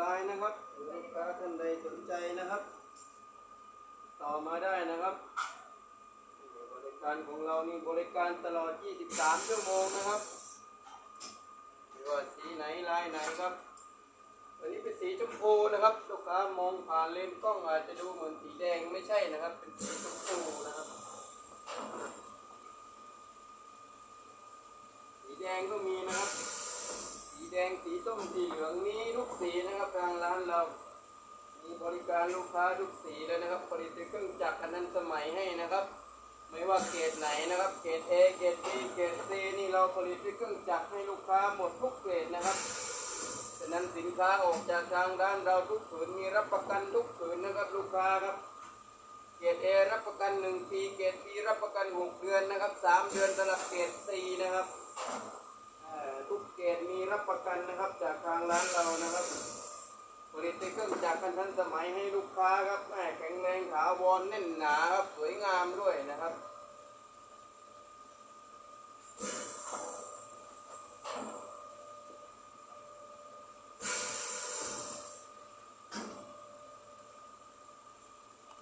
ลายนะครับลูกค้าท่านใดสนใจนะครับ ต่อมาได้นะครับ บริการของเรานี่บริการตลอด 23 ชั่วโมงนะครับไม่ว่าสีไหนลายไหนครับวันนี้เป็นสีชมพูนะครับลูกค้ามองผ่านเลนส์กล้องอาจจะดูเหมือนสีแดงไม่ใช่นะครับ เป็นสีชมพูนะครับ สีแดงก็มีนะครับ แดงสีส้มสีเหลืองมีทุกสีนะครับทางร้านเรา มีบริการลูกค้าทุกสีเลยนะครับผลิตเครื่องจักรอันนั้นสมัยให้นะครับ ไม่ว่าเกรดไหนนะครับ เกรด A เกรด B เกรด C นี่เราผลิตเครื่องจักรให้ลูกค้าหมดทุกเกรดนะครับฉะนั้นสินค้าออกจากทางร้านเราทุกผืนมีรับประกันทุกผืนนะครับลูกค้าครับเกรด A รับประกัน 1 ปี เกรด B รับประกัน 6 เดือนนะครับ 3 เดือนสำหรับเกรด C นะครับ นะครับ จากทางร้านเรานะครับผลิตเครื่องจักรกันทันสมัยให้ลูกค้าครับแหม่แข็งแรงถาวรแน่นหนาครับสวยงามด้วยนะครับ